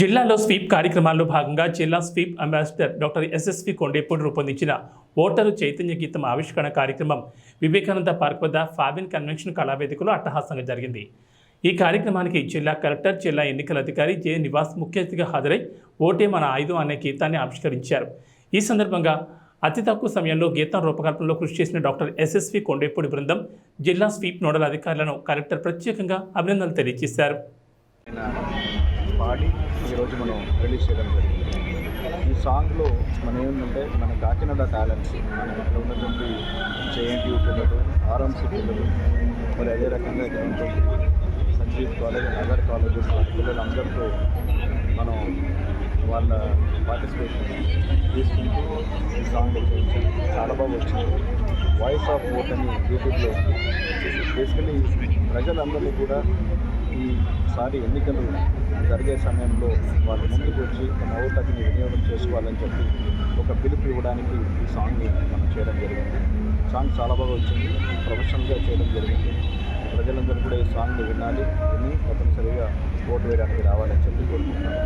జిల్లాలో స్వీప్ కార్యక్రమాల్లో భాగంగా జిల్లా sweep ambassador doctor S S V Kondepudi రూపొందించిన ఓటరు చైతన్య గీతం ఆవిష్కరణ కార్యక్రమం వివేకానంద పార్క్ వద్ద ఫాబిన్ కన్వెన్షన్ కళావేదికలో అట్టహాసంగా జరిగింది. ఈ కార్యక్రమానికి జిల్లా కలెక్టర్ జిల్లా ఎన్నికల అధికారి జె. నివాస్ ముఖ్య అతిథిగా హాజరై ఓటే మన ఆయుధం అనే గీతాన్ని ఆవిష్కరించారు. ఈ సందర్భంగా అతి తక్కువ సమయంలో గీతం రూపకల్పనలో కృషి చేసిన డాక్టర్ ఎస్ఎస్వి కొండేపూడి బృందం జిల్లా స్వీప్ నోడల్ అధికారులను కలెక్టర్ ప్రత్యేకంగా అభినందనలు తెలియజేశారు. పాడి ఈరోజు మనం రిలీజ్ చేయడం జరిగింది. ఈ సాంగ్లో మనం ఏముందంటే మన కాకినాడ టాలెంట్స్ మన ఇక్కడ ఉన్నటువంటి జేఎన్టీయూ పిల్లలు ఆర్ఎంసీ పిల్లలు మరి అదే రకంగా ఇక్కడ ఉన్నటువంటి సంజీవ్ కాలేజ్ నగర్ కాలేజెస్ పిల్లలందరితో మనం వాళ్ళ పార్టిసిపేషన్ తీసుకుంటూ ఈ సాంగ్ వచ్చి చాలా బాగా వచ్చింది. వాయిస్ ఆఫ్ ఓట్ అని యూట్యూబ్లో బేసికలీ ప్రజలందరినీ కూడా ఈసారి ఎన్నికలు జరిగే సమయంలో వాళ్ళు ముందుకు వచ్చి తమ ఓటర్ని వినియోగం చేసుకోవాలని చెప్పి ఒక పిలుపు ఇవ్వడానికి ఈ సాంగ్ని మనం చేయడం జరిగింది. సాంగ్ చాలా బాగా వచ్చింది. ప్రొఫెషనల్గా చేయడం జరిగింది. ప్రజలందరూ కూడా ఈ సాంగ్ని వినాలి విని తప్పనిసరిగా ఓటు వేయడానికి రావాలని చెప్పి కోరుకుంటున్నాను.